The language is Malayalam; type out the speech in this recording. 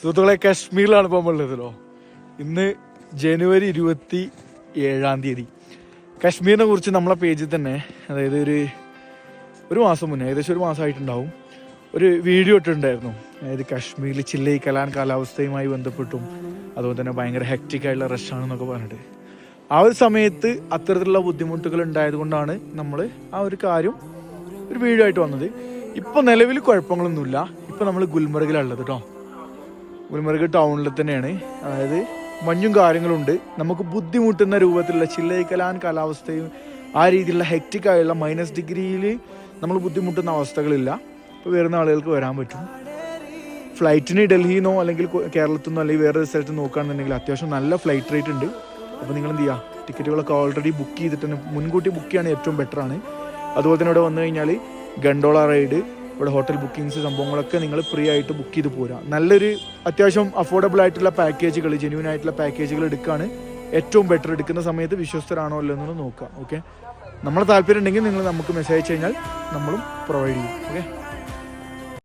സുഹൃത്തുക്കളെ കശ്മീരിലാണ് ഇപ്പോൾ ഇന്ന് ജനുവരി ഇരുപത്തി ഏഴാം തീയതി. കാശ്മീരിനെ കുറിച്ച് നമ്മളെ പേജിൽ തന്നെ അതായത് ഒരു ഒരു മാസം മുന്നേ ഏകദേശം ഒരു മാസമായിട്ടുണ്ടാവും ഒരു വീഡിയോ ഇട്ടിട്ടുണ്ടായിരുന്നു. അതായത് കശ്മീരിൽ ചില്ലൈ കലാൻ കാലാവസ്ഥയുമായി ബന്ധപ്പെട്ടും അതുപോലെ തന്നെ ഭയങ്കര ഹെക്റ്റിക് ആയിട്ടുള്ള റഷാണെന്നൊക്കെ പറഞ്ഞിട്ട്. ആ ഒരു സമയത്ത് അത്തരത്തിലുള്ള ബുദ്ധിമുട്ടുകൾ ഉണ്ടായതുകൊണ്ടാണ് നമ്മൾ ആ ഒരു കാര്യം ഒരു വീഡിയോ ആയിട്ട് വന്നത്. ഇപ്പോൾ നിലവിൽ കുഴപ്പങ്ങളൊന്നുമില്ല. ഇപ്പോൾ നമ്മൾ ഗുൽമർഗിലുള്ളത് കേട്ടോ ഗുൽമർഗ് ടൗണിൽ തന്നെയാണ്. അതായത് മഞ്ഞും കാര്യങ്ങളുണ്ട്. നമുക്ക് ബുദ്ധിമുട്ടുന്ന രൂപത്തിലുള്ള ചില്ലൈക്കലാൻ കാലാവസ്ഥയും ആ രീതിയിലുള്ള ഹെക്റ്റിക് ആയുള്ള മൈനസ് ഡിഗ്രിയിൽ നമ്മൾ ബുദ്ധിമുട്ടുന്ന അവസ്ഥകളില്ല. ഇപ്പോൾ വരുന്ന ആളുകൾക്ക് വരാൻ പറ്റും. ഫ്ലൈറ്റിന് ഡൽഹിയിൽ നിന്നോ അല്ലെങ്കിൽ കേരളത്തിൽ നിന്നോ അല്ലെങ്കിൽ വേറെ സ്ഥലത്ത് നോക്കുകയാണെന്നുണ്ടെങ്കിൽ അത്യാവശ്യം നല്ല ഫ്ലൈറ്റ് റേറ്റ് ഉണ്ട്. അപ്പോൾ നിങ്ങൾ എന്ത് ചെയ്യുക ടിക്കറ്റുകളൊക്കെ ഓൾറെഡി ബുക്ക് ചെയ്തിട്ട് തന്നെ മുൻകൂട്ടി ബുക്ക് ചെയ്യാണ് ഏറ്റവും ബെറ്ററാണ് അതുപോലെ തന്നെ ഇവിടെ വന്നു കഴിഞ്ഞാൽ ഗണ്ടോള റൈഡ് ഇവിടെ ഹോട്ടൽ ബുക്കിങ്സ് സംഭവങ്ങളൊക്കെ നിങ്ങൾ ഫ്രീ ആയിട്ട് ബുക്ക് ചെയ്ത് പോരാ. നല്ലൊരു അത്യാവശ്യം അഫോർഡബിൾ ആയിട്ടുള്ള പാക്കേജുകൾ ജെന്യൂൻ ആയിട്ടുള്ള പാക്കേജുകൾ എടുക്കുകയാണ് ഏറ്റവും ബെറ്റർ എടുക്കുന്ന സമയത്ത് വിശ്വസ്തരാണോ അല്ലെന്ന് നോക്കുക ഓക്കെ നമ്മളെ താല്പര്യം ഉണ്ടെങ്കിൽ നിങ്ങൾ നമുക്ക് മെസ്സേജ് കഴിഞ്ഞാൽ നമ്മളും പ്രൊവൈഡ് ചെയ്യും ഓക്കെ